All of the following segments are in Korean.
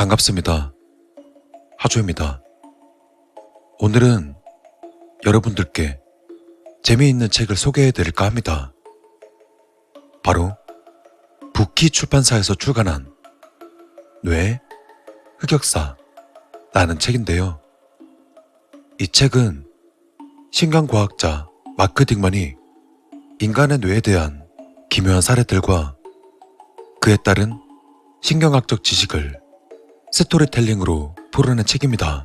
반갑습니다. 하조입니다. 오늘은 여러분들께 재미있는 책을 소개해 드릴까 합니다. 바로 부키 출판사에서 출간한 뇌 흑역사라는 책인데요. 이 책은 신경과학자 마크 딕만이 인간의 뇌에 대한 기묘한 사례들과 그에 따른 신경학적 지식을 스토리텔링으로 풀어낸 책입니다.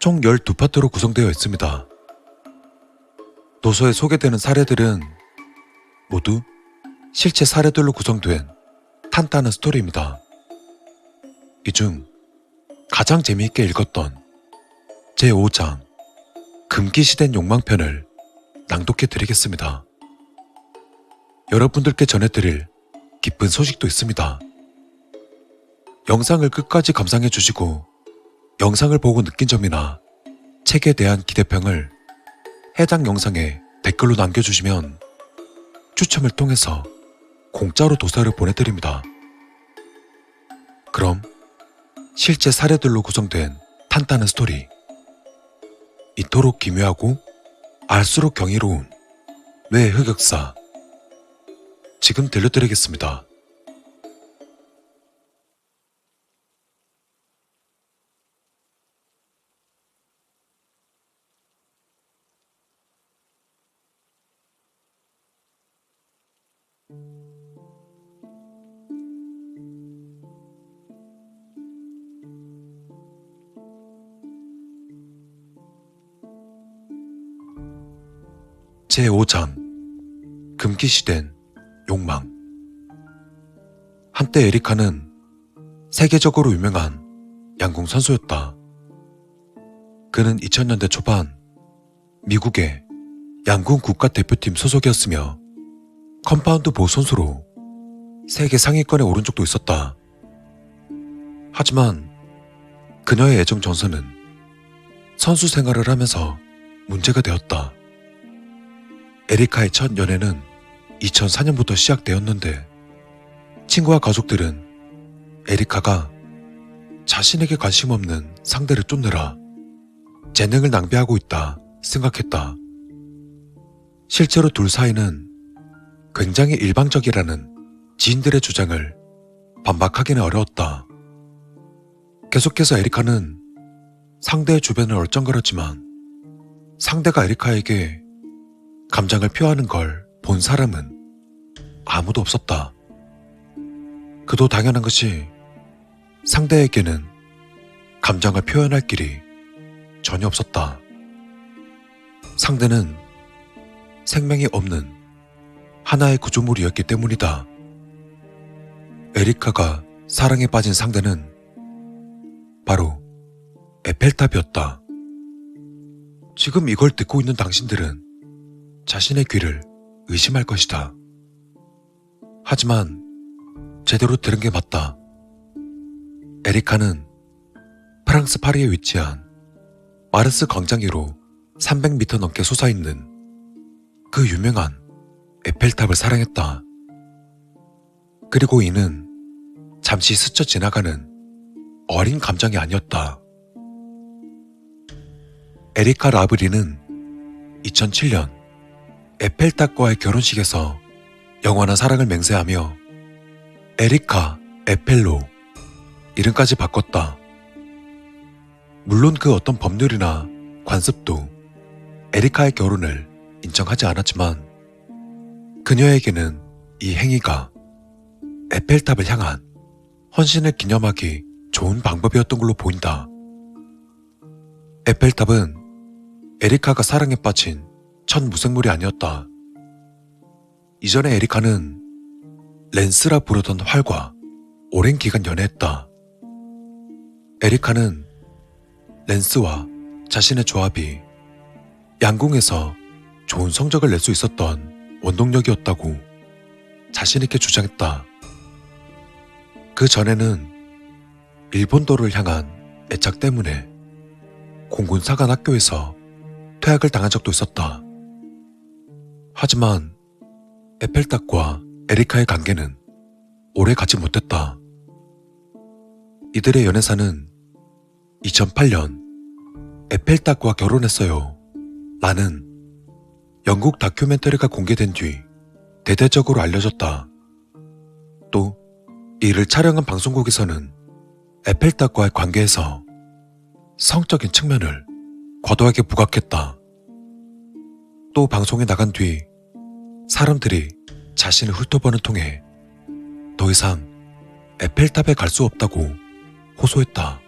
총 12파트로 구성되어 있습니다. 도서에 소개되는 사례들은 모두 실제 사례들로 구성된 탄탄한 스토리입니다. 이 중 가장 재미있게 읽었던 제5장 금기시된 욕망편을 낭독해 드리겠습니다. 여러분들께 전해드릴 기쁜 소식도 있습니다. 영상을 끝까지 감상해 주시고 영상을 보고 느낀 점이나 책에 대한 기대평을 해당 영상에 댓글로 남겨주시면 추첨을 통해서 공짜로 도서를 보내드립니다. 그럼 실제 사례들로 구성된 탄탄한 스토리 이토록 기묘하고 알수록 경이로운 뇌 흑역사 지금 들려드리겠습니다. 제5장 금기시된 욕망 한때 에리카는 세계적으로 유명한 양궁 선수였다. 그는 2000년대 초반 미국의 양궁 국가대표팀 소속이었으며 컴파운드 보 선수로 세계 상위권에 오른 적도 있었다. 하지만 그녀의 애정 전선은 선수 생활을 하면서 문제가 되었다. 에리카의 첫 연애는 2004년부터 시작되었는데 친구와 가족들은 에리카가 자신에게 관심 없는 상대를 쫓느라 재능을 낭비하고 있다 생각했다. 실제로 둘 사이는 굉장히 일방적이라는 지인들의 주장을 반박하기는 어려웠다. 계속해서 에리카는 상대의 주변을 얼쩡거렸지만 상대가 에리카에게 감정을 표하는 걸 본 사람은 아무도 없었다. 그도 당연한 것이 상대에게는 감정을 표현할 길이 전혀 없었다. 상대는 생명이 없는 하나의 구조물이었기 때문이다. 에리카가 사랑에 빠진 상대는 바로 에펠탑이었다. 지금 이걸 듣고 있는 당신들은 자신의 귀를 의심할 것이다. 하지만 제대로 들은 게 맞다. 에리카는 프랑스 파리에 위치한 마르스 광장 위로 300m 넘게 솟아있는 그 유명한 에펠탑을 사랑했다. 그리고 이는 잠시 스쳐 지나가는 어린 감정이 아니었다. 에리카 라브리는 2007년 에펠탑과의 결혼식에서 영원한 사랑을 맹세하며 에리카 에펠로 이름까지 바꿨다. 물론 그 어떤 법률이나 관습도 에리카의 결혼을 인정하지 않았지만 그녀에게는 이 행위가 에펠탑을 향한 헌신을 기념하기 좋은 방법이었던 걸로 보인다. 에펠탑은 에리카가 사랑에 빠진 첫 무생물이 아니었다. 이전에 에리카는 랜스라 부르던 활과 오랜 기간 연애했다. 에리카는 랜스와 자신의 조합이 양궁에서 좋은 성적을 낼 수 있었던 원동력이었다고 자신있게 주장했다. 그 전에는 일본도를 향한 애착 때문에 공군 사관 학교에서 퇴학을 당한 적도 있었다. 하지만 에펠탑과 에리카의 관계는 오래 가지 못했다. 이들의 연애사는 2008년 에펠탑과 결혼했어요. 라는 영국 다큐멘터리가 공개된 뒤 대대적으로 알려졌다. 또 이를 촬영한 방송국에서는 에펠탑과의 관계에서 성적인 측면을 과도하게 부각했다. 또 방송에 나간 뒤 사람들이 자신의 훑어보는 통해 더 이상 에펠탑에 갈 수 없다고 호소했다.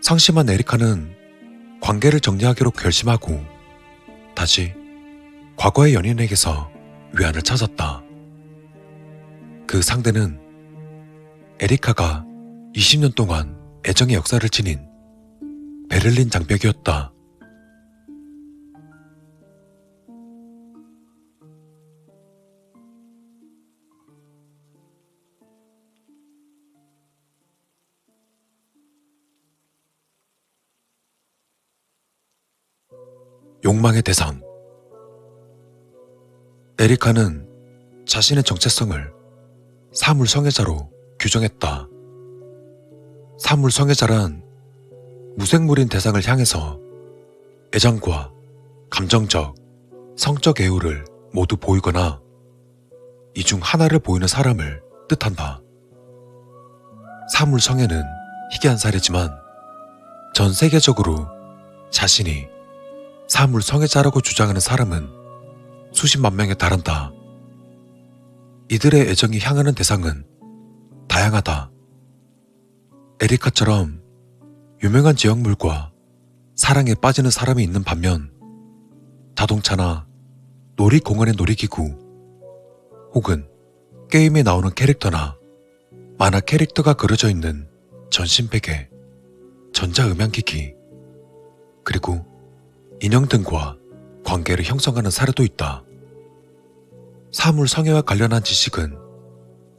상심한 에리카는 관계를 정리하기로 결심하고 다시 과거의 연인에게서 위안을 찾았다. 그 상대는 에리카가 20년 동안 애정의 역사를 지닌 베를린 장벽이었다. 욕망의 대상. 에리카는 자신의 정체성을 사물 성애자로 규정했다. 사물 성애자란 무생물인 대상을 향해서 애정과 감정적, 성적 애호를 모두 보이거나 이 중 하나를 보이는 사람을 뜻한다. 사물 성애는 희귀한 사례지만 전 세계적으로 자신이 사물 성애자라고 주장하는 사람은 수십만 명에 달한다. 이들의 애정이 향하는 대상은 다양하다. 에리카처럼 유명한 지역물과 사랑에 빠지는 사람이 있는 반면 자동차나 놀이공원의 놀이기구 혹은 게임에 나오는 캐릭터나 만화 캐릭터가 그려져 있는 전신 베개, 전자음향기기, 그리고 인형 등과 관계를 형성하는 사례도 있다. 사물 성애와 관련한 지식은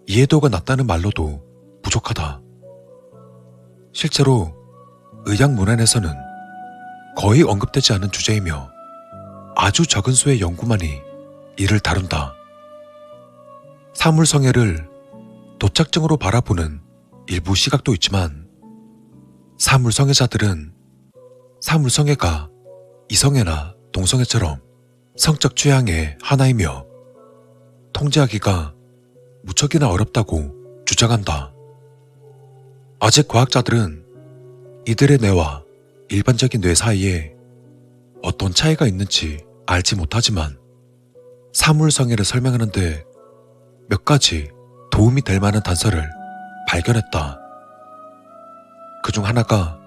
이해도가 낮다는 말로도 부족하다. 실제로 의학 문헌에서는 거의 언급되지 않은 주제이며 아주 적은 수의 연구만이 이를 다룬다. 사물 성애를 도착증으로 바라보는 일부 시각도 있지만 사물 성애자들은 사물 성애가 이성애나 동성애처럼 성적 취향의 하나이며 통제하기가 무척이나 어렵다고 주장한다. 아직 과학자들은 이들의 뇌와 일반적인 뇌 사이에 어떤 차이가 있는지 알지 못하지만 사물성애를 설명하는데 몇 가지 도움이 될 만한 단서를 발견했다. 그 중 하나가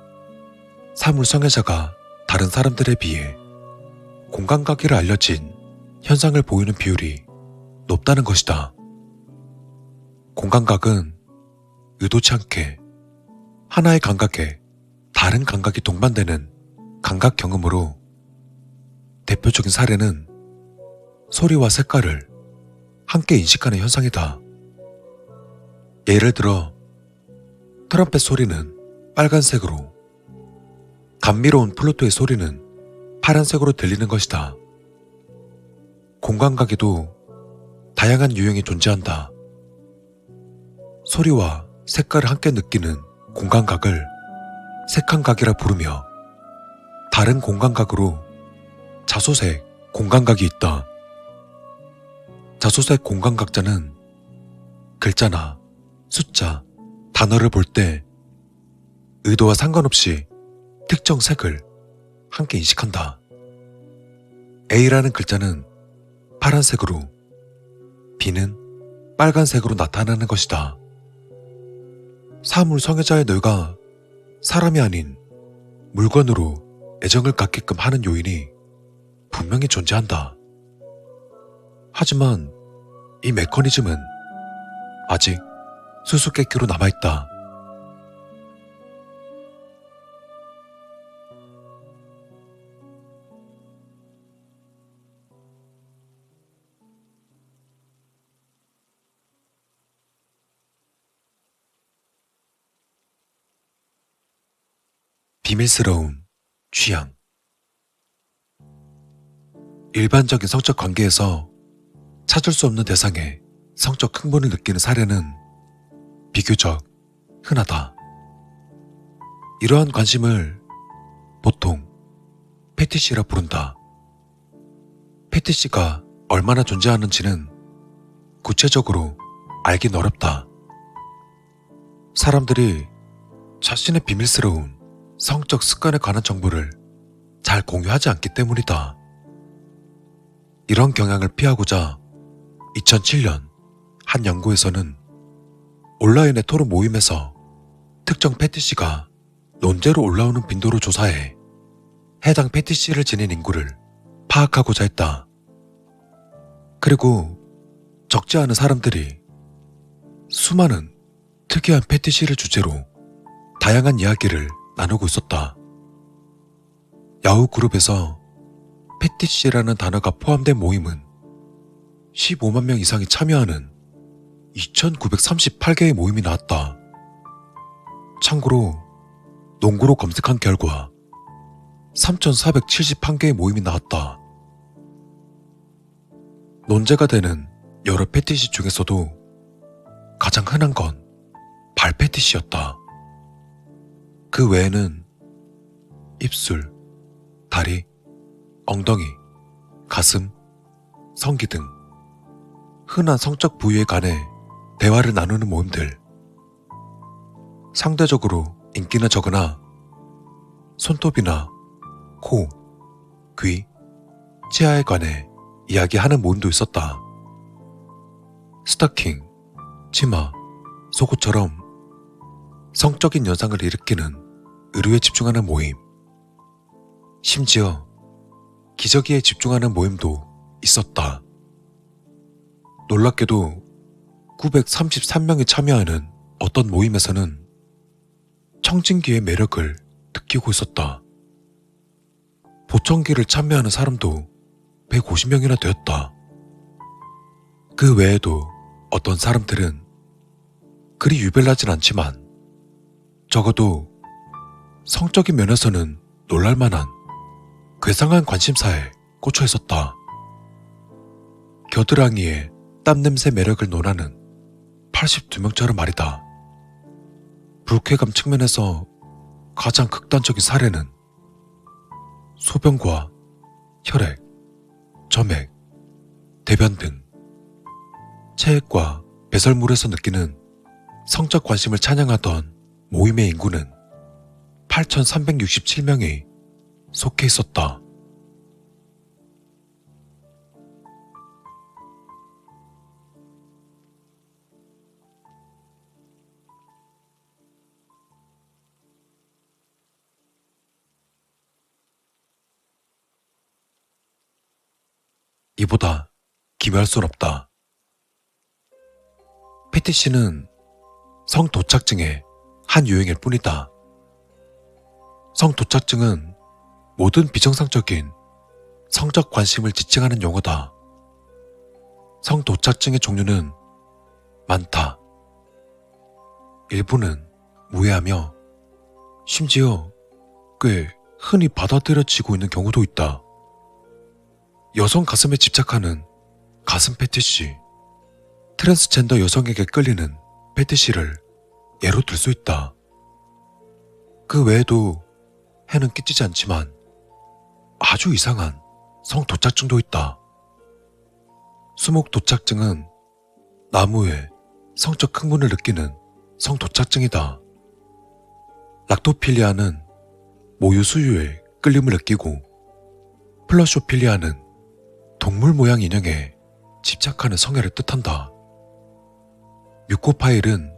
사물성애자가 다른 사람들에 비해 공간각기를 알려진 현상을 보이는 비율이 높다는 것이다. 공간각은 의도치 않게 하나의 감각에 다른 감각이 동반되는 감각 경험으로 대표적인 사례는 소리와 색깔을 함께 인식하는 현상이다. 예를 들어 트럼펫 소리는 빨간색으로 감미로운 플루토의 소리는 파란색으로 들리는 것이다. 공간각에도 다양한 유형이 존재한다. 소리와 색깔을 함께 느끼는 공간각을 색한각이라 부르며 다른 공간각으로 자소색 공간각이 있다. 자소색 공간각자는 글자나 숫자, 단어를 볼 때 의도와 상관없이 특정 색을 함께 인식한다. A라는 글자는 파란색으로, B는 빨간색으로 나타나는 것이다. 사물 성애자의 뇌가 사람이 아닌 물건으로 애정을 갖게끔 하는 요인이 분명히 존재한다. 하지만 이 메커니즘은 아직 수수께끼로 남아있다. 비밀스러운 취향. 일반적인 성적 관계에서 찾을 수 없는 대상에 성적 흥분을 느끼는 사례는 비교적 흔하다. 이러한 관심을 보통 패티시라 부른다. 패티시가 얼마나 존재하는지는 구체적으로 알긴 어렵다. 사람들이 자신의 비밀스러운 성적 습관에 관한 정보를 잘 공유하지 않기 때문이다. 이런 경향을 피하고자 2007년 한 연구에서는 온라인의 토론 모임에서 특정 패티시가 논제로 올라오는 빈도를 조사해 해당 패티시를 지닌 인구를 파악하고자 했다. 그리고 적지 않은 사람들이 수많은 특이한 패티시를 주제로 다양한 이야기를 나누고 있었다. 야후 그룹에서 패티시라는 단어가 포함된 모임은 15만 명 이상이 참여하는 2,938개의 모임이 나왔다. 참고로 농구로 검색한 결과 3,471개의 모임이 나왔다. 논제가 되는 여러 패티시 중에서도 가장 흔한 건 발 패티시였다. 그 외에는 입술, 다리, 엉덩이, 가슴, 성기 등 흔한 성적 부위에 관해 대화를 나누는 모임들. 상대적으로 인기는 적으나 손톱이나 코, 귀, 치아에 관해 이야기하는 모임도 있었다. 스타킹, 치마, 속옷처럼 성적인 현상을 일으키는 의료에 집중하는 모임. 심지어 기저귀에 집중하는 모임도 있었다. 놀랍게도 933명이 참여하는 어떤 모임에서는 청진기의 매력을 느끼고 있었다. 보청기를 참여하는 사람도 150명이나 되었다. 그 외에도 어떤 사람들은 그리 유별나진 않지만 적어도 성적인 면에서는 놀랄만한 괴상한 관심사에 꽂혀 있었다. 겨드랑이에 땀 냄새 매력을 논하는 82명처럼 말이다. 불쾌감 측면에서 가장 극단적인 사례는 소변과 혈액, 점액, 대변 등 체액과 배설물에서 느끼는 성적 관심을 찬양하던 모임의 인구는 8,367명이 속해 있었다. 이보다 기묘할 순 없다. 패티씨는 성 도착증의 한 유형일 뿐이다. 성도착증은 모든 비정상적인 성적 관심을 지칭하는 용어다. 성도착증의 종류는 많다. 일부는 무해하며 심지어 꽤 흔히 받아들여지고 있는 경우도 있다. 여성 가슴에 집착하는 가슴 패티시, 트랜스젠더 여성에게 끌리는 패티시를 예로 들 수 있다. 그 외에도 해는 끼치지 않지만 아주 이상한 성도착증도 있다. 수목도착증은 나무에 성적 흥분을 느끼는 성도착증이다. 락토필리아는 모유 수유에 끌림을 느끼고 플러쇼필리아는 동물 모양 인형에 집착하는 성애를 뜻한다. 뮤코파일은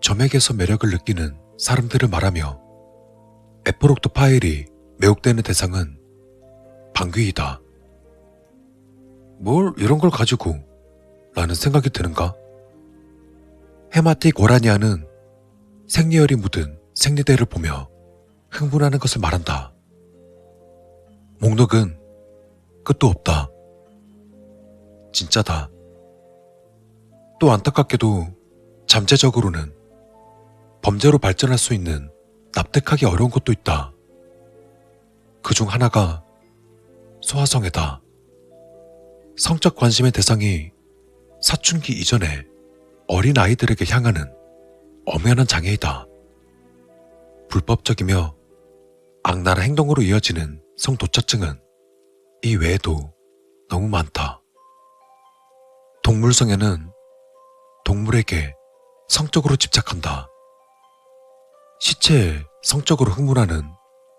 점액에서 매력을 느끼는 사람들을 말하며 에포록토 파일이 매혹되는 대상은 방귀이다. 뭘 이런 걸 가지고 라는 생각이 드는가? 헤마틱 오라니아는 생리혈이 묻은 생리대를 보며 흥분하는 것을 말한다. 목록은 끝도 없다. 진짜다. 또 안타깝게도 잠재적으로는 범죄로 발전할 수 있는 납득하기 어려운 것도 있다. 그 중 하나가 소아성애다. 성적 관심의 대상이 사춘기 이전에 어린 아이들에게 향하는 엄연한 장애이다. 불법적이며 악랄한 행동으로 이어지는 성도착증은 이 외에도 너무 많다. 동물성애는 동물에게 성적으로 집착한다. 시체에 성적으로 흥분하는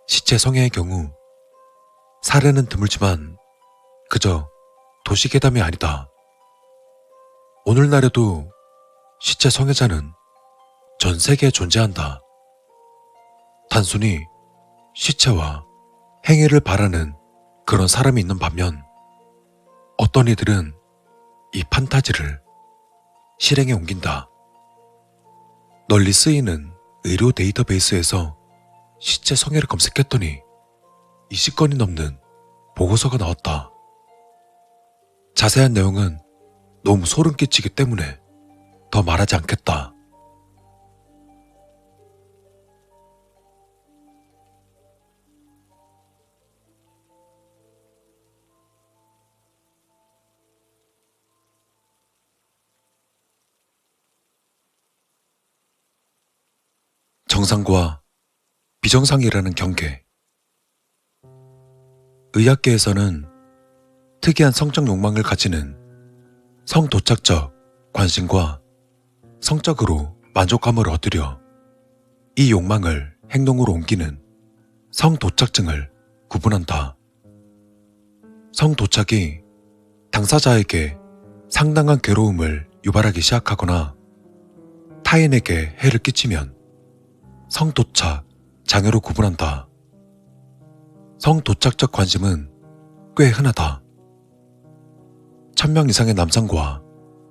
시체 성애의 경우 사례는 드물지만 그저 도시괴담이 아니다. 오늘날에도 시체 성애자는 전 세계에 존재한다. 단순히 시체와 행위를 바라는 그런 사람이 있는 반면 어떤 이들은 이 판타지를 실행에 옮긴다. 널리 쓰이는 의료 데이터베이스에서 시체 성애를 검색했더니 20건이 넘는 보고서가 나왔다. 자세한 내용은 너무 소름 끼치기 때문에 더 말하지 않겠다. 정상과 비정상이라는 경계. 의학계에서는 특이한 성적 욕망을 가지는 성도착적 관심과 성적으로 만족감을 얻으려 이 욕망을 행동으로 옮기는 성도착증을 구분한다. 성도착이 당사자에게 상당한 괴로움을 유발하기 시작하거나 타인에게 해를 끼치면 성도착, 장애로 구분한다. 성도착적 관심은 꽤 흔하다. 1000명 이상의 남성과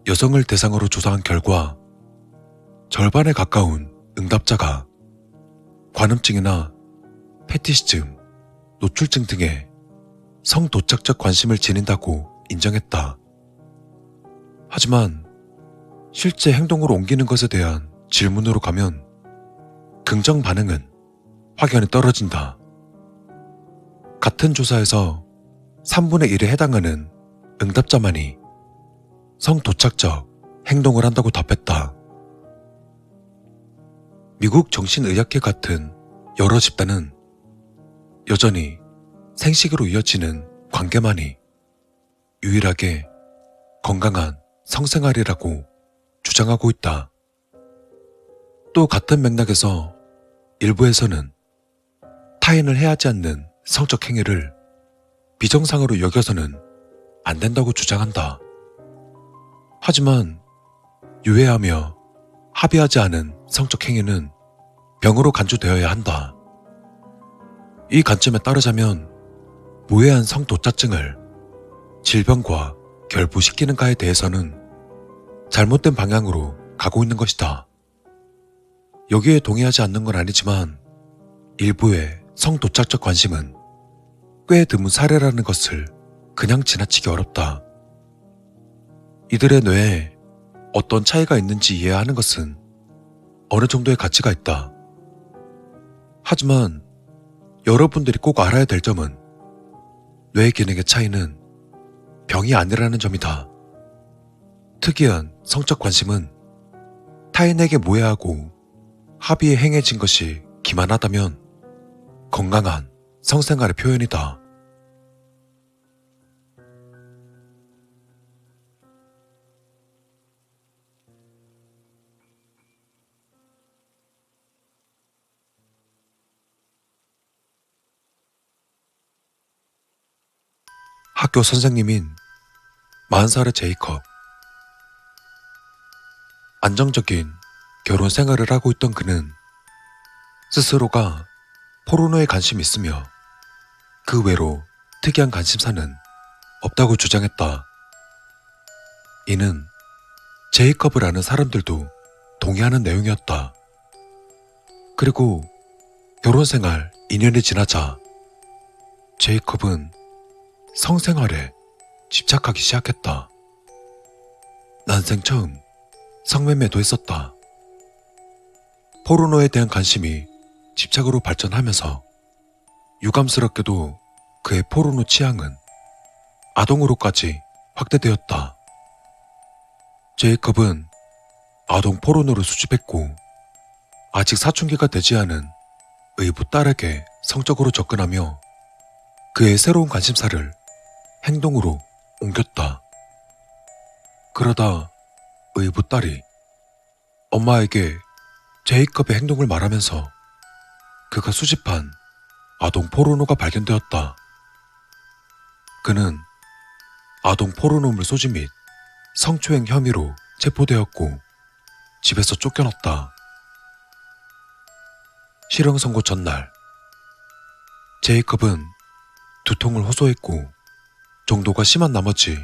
여성을 대상으로 조사한 결과 절반에 가까운 응답자가 관음증이나 패티시즘, 노출증 등의 성도착적 관심을 지닌다고 인정했다. 하지만 실제 행동으로 옮기는 것에 대한 질문으로 가면 긍정 반응은 확연히 떨어진다. 같은 조사에서 3분의 1에 해당하는 응답자만이 성도착적 행동을 한다고 답했다. 미국 정신의학회 같은 여러 집단은 여전히 생식으로 이어지는 관계만이 유일하게 건강한 성생활이라고 주장하고 있다. 또 같은 맥락에서 일부에서는 타인을 해하지 않는 성적 행위를 비정상으로 여겨서는 안 된다고 주장한다. 하지만 유해하며 합의하지 않은 성적 행위는 병으로 간주되어야 한다. 이 관점에 따르자면 무해한 성도착증을 질병과 결부시키는가에 대해서는 잘못된 방향으로 가고 있는 것이다. 여기에 동의하지 않는 건 아니지만 일부의 성도착적 관심은 꽤 드문 사례라는 것을 그냥 지나치기 어렵다. 이들의 뇌에 어떤 차이가 있는지 이해하는 것은 어느 정도의 가치가 있다. 하지만 여러분들이 꼭 알아야 될 점은 뇌 기능의 차이는 병이 아니라는 점이다. 특이한 성적 관심은 타인에게 모해하고 합의에 행해진 것이 기만하다면 건강한 성생활의 표현이다. 학교 선생님인 40살의 제이컵. 안정적인 결혼 생활을 하고 있던 그는 스스로가 포르노에 관심이 있으며 그 외로 특이한 관심사는 없다고 주장했다. 이는 제이컵을 아는 사람들도 동의하는 내용이었다. 그리고 결혼 생활 2년이 지나자 제이컵은 성생활에 집착하기 시작했다. 난생 처음 성매매도 했었다. 포르노에 대한 관심이 집착으로 발전하면서 유감스럽게도 그의 포르노 취향은 아동으로까지 확대되었다. 제이컵은 아동 포르노를 수집했고 아직 사춘기가 되지 않은 의붓 딸에게 성적으로 접근하며 그의 새로운 관심사를 행동으로 옮겼다. 그러다 의붓 딸이 엄마에게 제이컵의 행동을 말하면서 그가 수집한 아동 포르노가 발견되었다. 그는 아동 포르노물 소지 및 성추행 혐의로 체포되었고 집에서 쫓겨났다. 실형 선고 전날 제이컵은 두통을 호소했고 정도가 심한 나머지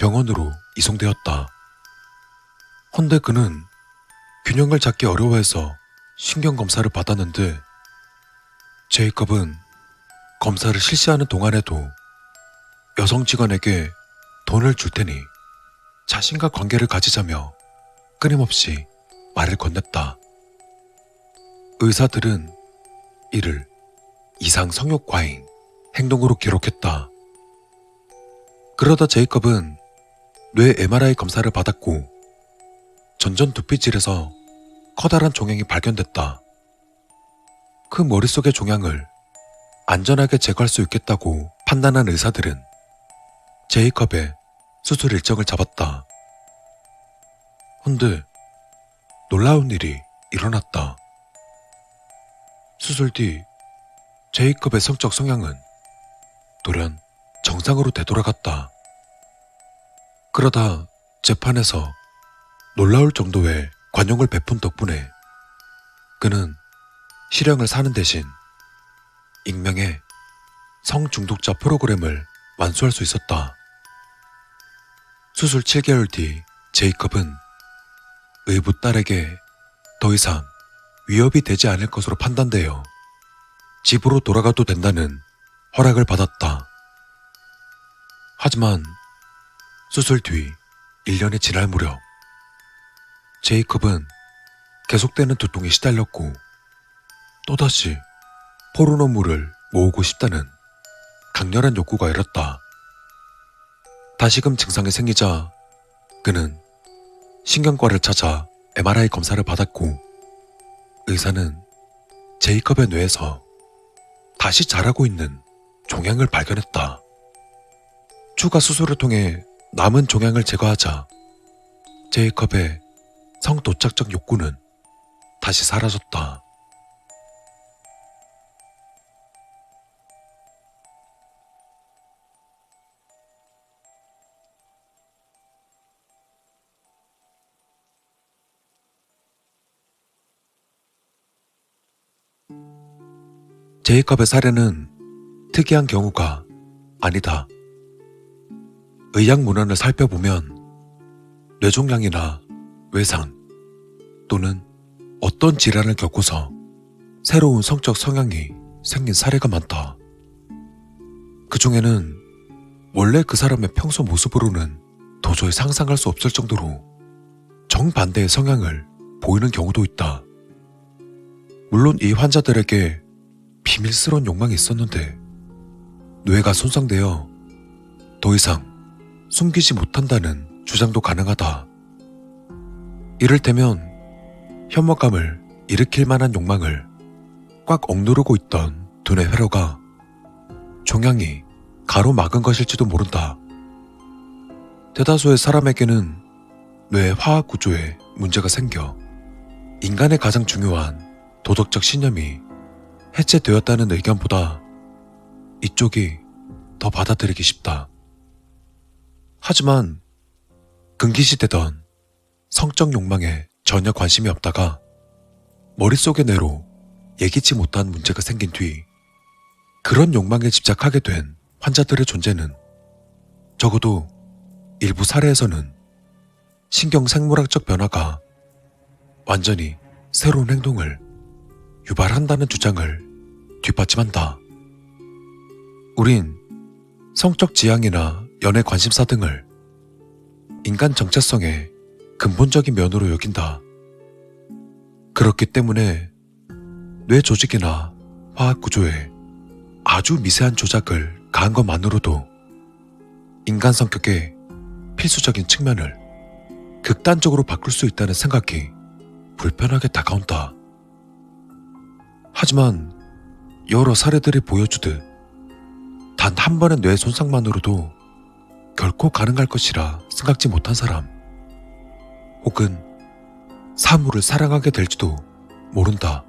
병원으로 이송되었다. 헌데 그는 균형을 잡기 어려워해서 신경 검사를 받았는데 제이컵은 검사를 실시하는 동안에도 여성 직원에게 돈을 줄 테니 자신과 관계를 가지자며 끊임없이 말을 건넸다. 의사들은 이를 이상 성욕 과잉 행동으로 기록했다. 그러다 제이컵은 뇌 MRI 검사를 받았고 전전 두피질에서 커다란 종양이 발견됐다. 그 머릿속의 종양을 안전하게 제거할 수 있겠다고 판단한 의사들은 제이컵의 수술 일정을 잡았다. 헌데 놀라운 일이 일어났다. 수술 뒤 제이컵의 성적 성향은 돌연 정상으로 되돌아갔다. 그러다 재판에서 놀라울 정도의 관용을 베푼 덕분에 그는 실형을 사는 대신 익명의 성중독자 프로그램을 완수할 수 있었다. 수술 7개월 뒤 제이컵은 의붓 딸에게 더 이상 위협이 되지 않을 것으로 판단되어 집으로 돌아가도 된다는 허락을 받았다. 하지만 수술 뒤 1년이 지날 무렵 제이컵은 계속되는 두통에 시달렸고 또다시 포르노물을 모으고 싶다는 강렬한 욕구가 일었다. 다시금 증상이 생기자 그는 신경과를 찾아 MRI 검사를 받았고 의사는 제이컵의 뇌에서 다시 자라고 있는 종양을 발견했다. 추가 수술을 통해 남은 종양을 제거하자 제이컵의 성도착적 욕구는 다시 사라졌다. 제이컵의 사례는 특이한 경우가 아니다. 의학 문헌을 살펴보면 뇌종양이나 외상 또는 어떤 질환을 겪고서 새로운 성적 성향이 생긴 사례가 많다. 그 중에는 원래 그 사람의 평소 모습으로는 도저히 상상할 수 없을 정도로 정반대의 성향을 보이는 경우도 있다. 물론 이 환자들에게 비밀스러운 욕망이 있었는데 뇌가 손상되어 더 이상 숨기지 못한다는 주장도 가능하다. 이를테면 혐오감을 일으킬 만한 욕망을 꽉 억누르고 있던 두뇌 회로가 종양이 가로막은 것일지도 모른다. 대다수의 사람에게는 뇌 화학 구조에 문제가 생겨 인간의 가장 중요한 도덕적 신념이 해체되었다는 의견보다 이쪽이 더 받아들이기 쉽다. 하지만 금기시되던 성적 욕망에 전혀 관심이 없다가 머릿속의 뇌로 예기치 못한 문제가 생긴 뒤 그런 욕망에 집착하게 된 환자들의 존재는 적어도 일부 사례에서는 신경생물학적 변화가 완전히 새로운 행동을 유발한다는 주장을 뒷받침한다. 우린 성적 지향이나 연애 관심사 등을 인간 정체성의 근본적인 면으로 여긴다. 그렇기 때문에 뇌 조직이나 화학 구조에 아주 미세한 조작을 가한 것만으로도 인간 성격의 필수적인 측면을 극단적으로 바꿀 수 있다는 생각이 불편하게 다가온다. 하지만 여러 사례들이 보여주듯 단 한 번의 뇌 손상만으로도 결코 가능할 것이라 생각지 못한 사람. 혹은 사물을 사랑하게 될지도 모른다.